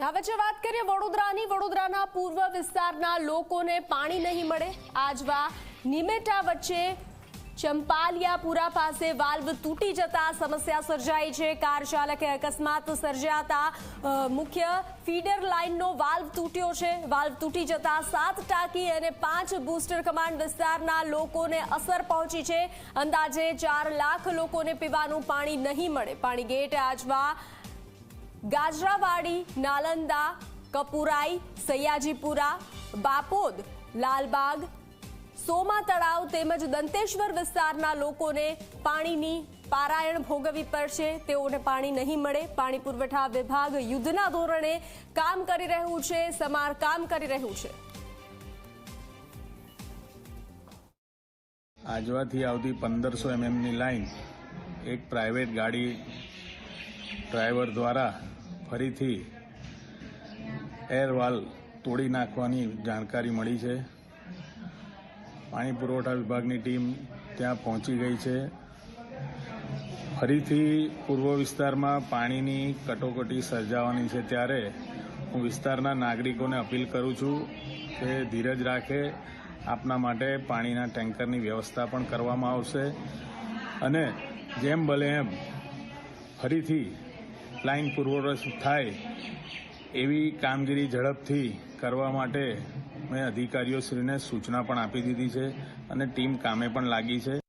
હવે જે વાત કરીએ વડોદરાની, વડોદરાના પૂર્વ વિસ્તારના લોકોને પાણી નહીં મળે. આજવા નિમેટા વચ્ચે ચંપાલિયાપુરા પાસે વાલ્વ તૂટી જતા સમસ્યા સર્જાઈ છે. કાર ચાલકે અકસ્માત સર્જાતા મુખ્ય ફીડર લાઇનનો વાલ્વ તૂટ્યો છે. વાલ્વ તૂટી જતા સાત ટાંકી અને પાંચ બૂસ્ટર કમાન્ડ વિસ્તારના લોકોને અસર પહોંચી છે. અંદાજે ચાર લાખ લોકોને પીવાનું પાણી નહીં મળે. પાણી ગેટ આજવા ગાજરાવાડી, નાલંદા, કપુરાઈ, સયાજીપુરા, બાપોદ, લાલબાગ, સોમા તળાવ તેમજ દંતેશ્વર વિસ્તારના લોકોને પાણીની પારાયણ ભોગવવી પડશે. તેઓને પાણી નહીં મળે. પાણી પુરવઠા વિભાગ યુદ્ધના ધોરણે કામ કરી રહ્યું છે. સમારકામ કરી રહ્યું છે. આજવાથી આવતી પંદરસો એમએમની લાઈન એક પ્રાઇવેટ ગાડી ડ્રાઈવર દ્વારા ફરીથી એરવાલ તોડી નાખવાની જાણકારી મળી છે. પાણી પુરવઠા વિભાગની ટીમ ત્યાં પહોંચી ગઈ છે. ફરીથી પૂર્વ વિસ્તારમાં પાણીની કટોકટી સર્જાવાની છે ત્યારે હું વિસ્તારના નાગરિકોને અપીલ કરું છું કે ધીરજ રાખે, આપના માટે પાણીના ટેન્કરની વ્યવસ્થા પણ કરવામાં આવશે. અને જેમ ભલે એમ ફરીથી લાઇન પૂર્વરસ થાય એવી કામગીરી ઝડપથી કરવા માટે મેં અધિકારીઓશ્રીને સૂચના પણ આપી દીધી છે અને ટીમ કામે પણ લાગી છે.